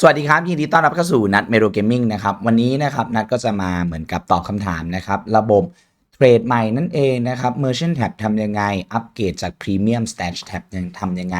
สวัสดีครับ ยินดีต้อนรับเข้าสู่นัดเมโ o เกมมิ่งนะครับ วันนี้นะครับนัดก็จะมาเหมือนกับตอบคำถามนะครับ ระบบเทรดใหม่นั่นเองนะครับ Merchant Tab ทำยังไง อัปเกรดจาก Premium Stash Tab ยังทำยังไง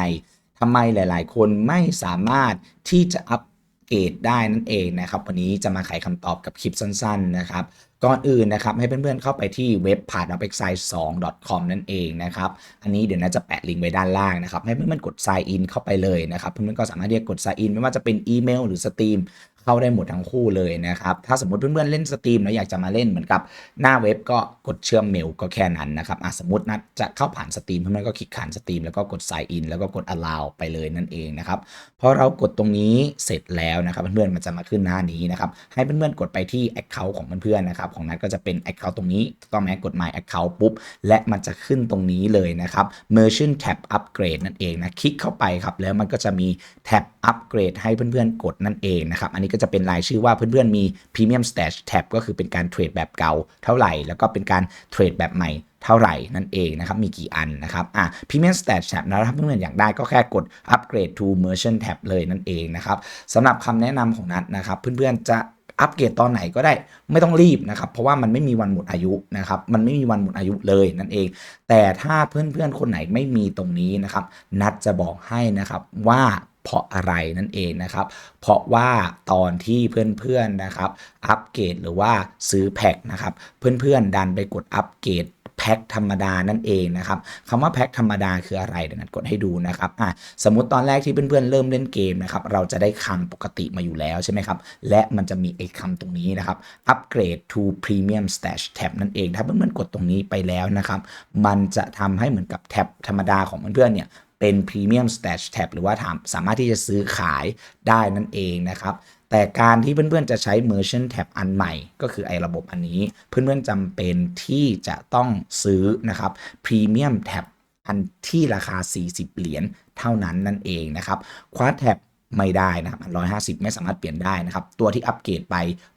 ทำไมหลาย ๆ คนไม่สามารถที่จะอัป เกตได้นั่นเองนะครับ วันนี้จะมาไขคำตอบกับคลิปสั้นๆนะครับก่อนอื่นนะครับให้เพื่อนๆเข้าไปที่เว็บ p a t h a p e x i s e 2 com นั่นเองนะครับ อันนี้เดี๋ยวน่าจะแปะลิงก์ไว้ด้านล่างนะครับ ให้เพื่อนๆกด sign in เข้าไปเลยนะครับ เพื่อนๆก็สามารถเรียกกด sign in ไม่ว่าจะเป็นอีเมลหรือสตรีม เข้าได้หมดทั้งคู่เลยนะครับ ถ้าสมมติเพื่อนๆเล่นสตรีมแล้วอยากจะมาเล่นเหมือนกับหน้าเว็บก็กดเชื่อมเมลก็แค่นั้นนะครับสมมตินัดจะเข้าผ่านสตรีมเพื่อนๆก็คลิกขานสตรีมแล้วก็กด sign in แล้วก็กด allow ไปเลยนั่นเองนะครับพอเรากดตรงนี้เสร็จแล้วนะครับเพื่อนๆมันจะมาขึ้นหน้านี้นะครับให้เพื่อนๆกดไปที่ account ของเพื่อนๆนะครับของนัดก็จะเป็น account ตรงนี้ต้องไหมกด my account ปุ๊บและมันจะขึ้นตรงนี้เลยนะครับ merchant tab upgrade นั่นเองนะคลิกเข้าไปครับแล้วมันก็จะมีแท็บอัปเกรดให้เพื่อนๆกดนั่นเองนะครับอันนี้ก็จะเป็นรายชื่อว่าเพื่อนๆมี Premium Stash Tab ก็คือเป็นการเทรดแบบเก่าเท่าไหร่ แล้วก็เป็นการเทรดแบบใหม่เท่าไหร่นั่นเองนะครับ มีกี่อันนะครับ อะ Premium Stash Tab นะถ้าเพื่อนๆอยากได้ก็แค่กด Upgrade to Merchant Tab เลยนั่นเองนะครับสำหรับคำแนะนำของนัดนะครับ เพื่อนๆจะอัปเกรดตอนไหนก็ได้ไม่ต้องรีบนะครับ เพราะว่ามันไม่มีวันหมดอายุนะครับ มันไม่มีวันหมดอายุเลยนั่นเอง แต่ถ้าเพื่อนๆคนไหนไม่มีตรงนี้นะครับ นัดจะบอกให้นะครับว่า เพราะอะไรนั่นเองนะครับ เพราะว่าตอนที่เพื่อนๆนะครับ อัปเกรดหรือว่าซื้อแพ็คนะครับ เพื่อนๆดันไปกดอัปเกรดแพ็คธรรมดานั่นเองนะครับคำว่าแพ็คธรรมดาคืออะไรเดี๋ยวนัดกดให้ดูนะครับอะสมมติตอนแรกที่เพื่อนๆเริ่มเล่นเกมนะครับเราจะได้คำปกติมาอยู่แล้วใช่ไหมครับ และมันจะมีไอ้คำตรงนี้นะครับ upgrade to premium stash tab นั่นเอง ถ้าเพื่อนๆกดตรงนี้ไปแล้วนะครับ มันจะทำให้เหมือนกับแท็บธรรมดาของเพื่อนๆเนี่ย เป็น Premium Stash Tab หรือว่าถามสามารถที่จะซื้อขายได้นั่นเองนะครับ แต่การที่เพื่อนๆจะใช้ Merchant Tab อันใหม่ ก็คือไอ้ระบบอันนี้ เพื่อนๆจำเป็นที่จะต้องซื้อนะครับ Premium Tab อันที่ราคา 40 เหรียญเท่านั้นนั่นเองนะครับควา d Tab ไม่ได้นะครับอัน150 ไม่สามารถเปลี่ยนได้นะครับ ตัวที่อัปเกรดไป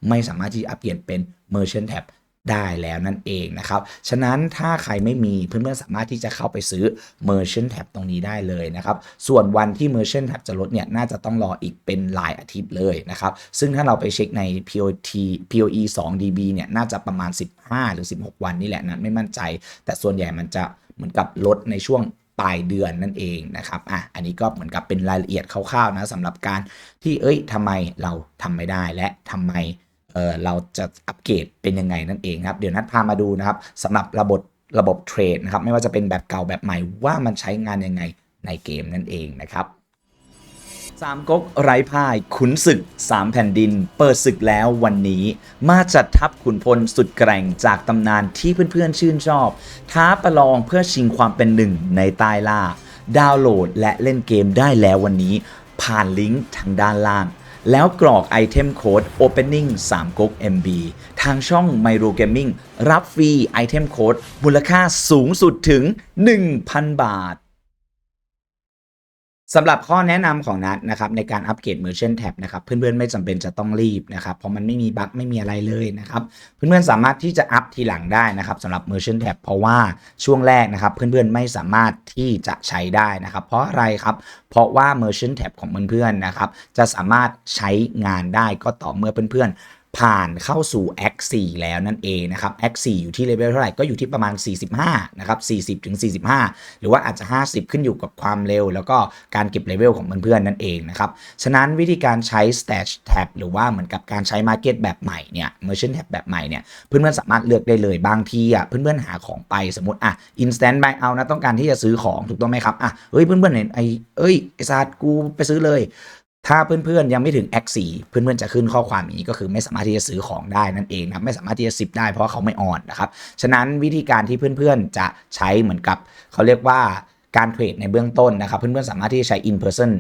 ไม่สามารถที่จะอัปเกรดเป็น Merchant Tab ได้แล้วนั่นเองนะครับ ฉะนั้นถ้าใครไม่มีเพื่อนๆสามารถที่จะเข้าไปซื้อ Merchant Tab ตรงนี้ได้เลยนะครับ ส่วนวันที่ Merchant Tab จะลดเนี่ยน่าจะต้องรออีกเป็นหลายอาทิตย์เลยนะครับ ซึ่งถ้าเราไปเช็คใน POT POE 2 DB เนี่ยน่าจะประมาณ 15 หรือ 16 วันนี่แหละนะไม่มั่นใจ แต่ส่วนใหญ่มันจะเหมือนกับลดในช่วงปลายเดือนนั่นเองนะครับอะอันนี้ก็เหมือนกับเป็นรายละเอียดคร่าวๆนะสำหรับการที่เอ้ยทำไมเราทำไม่ได้และทำไม เออเราจะอัปเกรดเป็นยังไงนั่นเองครับ เดี๋ยวนัดพามาดูนะครับสำหรับระบบระบบเทรดนะครับ ไม่ว่าจะเป็นแบบเก่าแบบใหม่ว่ามันใช้งานยังไงในเกมนั่นเองนะครับสามก๊กไร้พ่ายขุนศึกสามแผ่นดิน เปิดศึกแล้ววันนี้ มาจัดทัพขุนพลสุดแกร่งจากตำนานที่เพื่อนๆชื่นชอบ ท้าประลองเพื่อชิงความเป็นหนึ่งในใต้ล่า ดาวน์โหลดและเล่นเกมได้แล้ววันนี้ ผ่านลิงก์ทางด้านล่าง แล้วกรอกไอเทมโค้ด Opening 3ก๊ก MB ทางช่อง Myro Gaming รับฟรีไอเทมโค้ดมูลค่าสูงสุดถึง 1,000 บาท สำหรับข้อแนะนำของนัดนะครับในการอัปเกรด Merchant Tab นะครับเพื่อนๆไม่จำเป็นจะต้องรีบนะครับเพราะมันไม่มีบั๊กไม่มีอะไรเลยนะครับเพื่อนๆสามารถที่จะอัพทีหลังได้นะครับสำหรับ Merchant Tab เพราะว่าช่วงแรกนะครับเพื่อนๆไม่สามารถที่จะใช้ได้นะครับเพราะอะไรครับเพราะว่า Merchant Tab ของเพื่อนๆนะครับจะสามารถใช้งานได้ก็ต่อเมื่อเพื่อนๆ ผ่านเข้าสู่ Act 4 แล้วนั่นเองนะครับ Act 4 อยู่ที่เลเวลเท่าไหร่ก็อยู่ที่ประมาณ 45 นะครับ 40ถึง45 หรือว่าอาจจะ 50 ขึ้นอยู่กับความเร็ว แล้วก็การเก็บเลเวลของเพื่อนๆนั่นเองนะครับฉะนั้นวิธีการใช้ Stash Tab หรือว่าเหมือนกับการใช้ Market แบบใหม่เนี่ย Merchant Tab แบบใหม่เนี่ยเพื่อนๆสามารถเลือกได้เลยบางทีอะเพื่อนๆหาของไปสมมติอะ Instant Buy Out นะต้องการที่จะซื้อของถูกต้องไหมครับอะเฮ้ยเพื่อนๆเห็นไอ้เอ้ยไอ้ซาดกูไปซื้อเลย ถ้าเพื่อนๆยังไม่ถึง X 4เพื่อนๆจะขึ้นข้อความอย่างนี้ก็คือไม่สามารถที่จะซื้อของได้นั่นเองนะไม่สามารถที่จะซิปได้เพราะเขาไม่ออนนะครับฉะนั้นวิธีการที่เพื่อนๆจะใช้เหมือนกับ เขาเรียกว่าการเทรดในเบื้องต้นนะครับ เพื่อนๆสามารถที่จะใช้ in person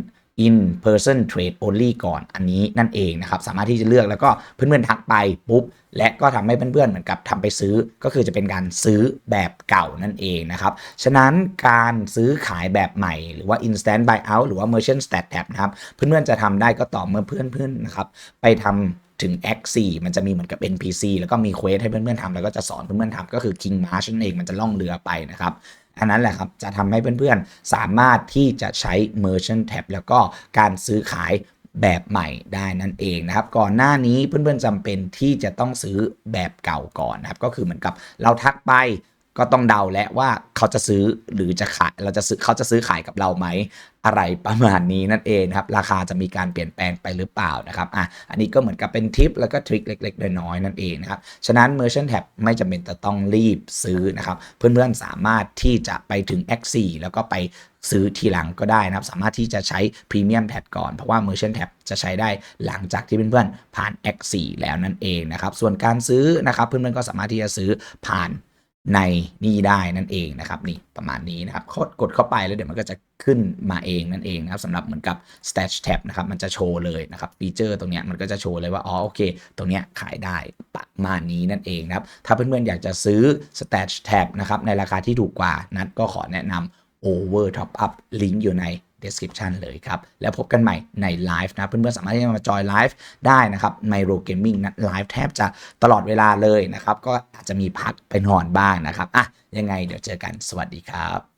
in person trade only ก่อนอันนี้นั่นเองนะครับสามารถที่จะเลือกแล้วก็เพื่อนๆทักไปปุ๊บและก็ทำให้เพื่อนๆเหมือนกับทำไปซื้อก็คือจะเป็นการซื้อแบบเก่านั่นเองนะครับ ฉะนั้นการซื้อขายแบบใหม่ หรือว่า instant buy out หรือว่า merchant stat tab นะครับเพื่อนๆจะทำได้ก็ต่อเมื่อเพื่อนๆนะครับไปทำถึง X 4มันจะมีเหมือนกับ NPC แล้วก็มีเควสให้เพื่อนๆทำแล้วก็จะสอนเพื่อนๆทำก็คือ King March นั่นเองมันจะล่องเรือไปนะครับ อันนั้นแหละครับ จะทำให้เพื่อนๆ สามารถที่จะใช้ Merchant Tab แล้วก็การซื้อขายแบบใหม่ได้นั่นเองนะครับ ก่อนหน้านี้เพื่อนๆจำเป็นที่จะต้องซื้อแบบเก่าก่อนนะครับ ก็คือเหมือนกับเราทักไป ก็ต้องเดาแล้วว่าเขาจะซื้อหรือจะขายเราจะซื้อเขาจะซื้อขายกับเราไหมอะไรประมาณนี้นั่นเองนะครับ ราคาจะมีการเปลี่ยนแปลงไปหรือเปล่านะครับอะอันนี้ก็เหมือนกับเป็นทิปแล้วก็ทริคเล็กๆน้อยๆนั่นเองนะครับ ฉะนั้น Merchant Tab ไม่จำเป็นจะต้องรีบซื้อนะครับ เพื่อนๆสามารถที่จะไปถึง X4 แล้วก็ไปซื้อทีหลังก็ได้นะครับ สามารถที่จะใช้ Premium Tab ก่อน เพราะว่า Merchant Tab จะใช้ได้หลังจากที่เพื่อนๆผ่าน X4 แล้วนั่นเองนะครับ ส่วนการซื้อนะครับ เพื่อนๆก็สามารถที่จะซื้อผ่าน ในนี่ได้นั่นเองนะครับนี่ประมาณนี้นะครับกดกดเข้าไปแล้วเดี๋ยวมันก็จะขึ้นมาเองนั่นเองนะครับสำหรับเหมือนกับ Stash Tab นะครับมันจะโชว์เลยนะครับฟีเจอร์ตรงเนี้ยมันก็จะโชว์เลยว่าอ๋อโอเค ตรงเนี้ยขายได้ประมาณนี้นั่นเองนะครับถ้าเพื่อนๆอยากจะซื้อ Stash Tab นะครับในราคาที่ถูกกว่านัดก็ขอแนะนำ Over Top Up ลิงก์อยู่ใน description เลยครับ แล้วพบกันใหม่ในไลฟ์นะ เพื่อนๆ สามารถที่จะมาจอยไลฟ์ได้นะครับ ในโรเกมมิ่งนะไลฟ์แทบจะตลอดเวลาเลยนะครับ ก็อาจจะมีพักไปนอนบ้างนะครับอะยังไงเดี๋ยวเจอกันสวัสดีครับ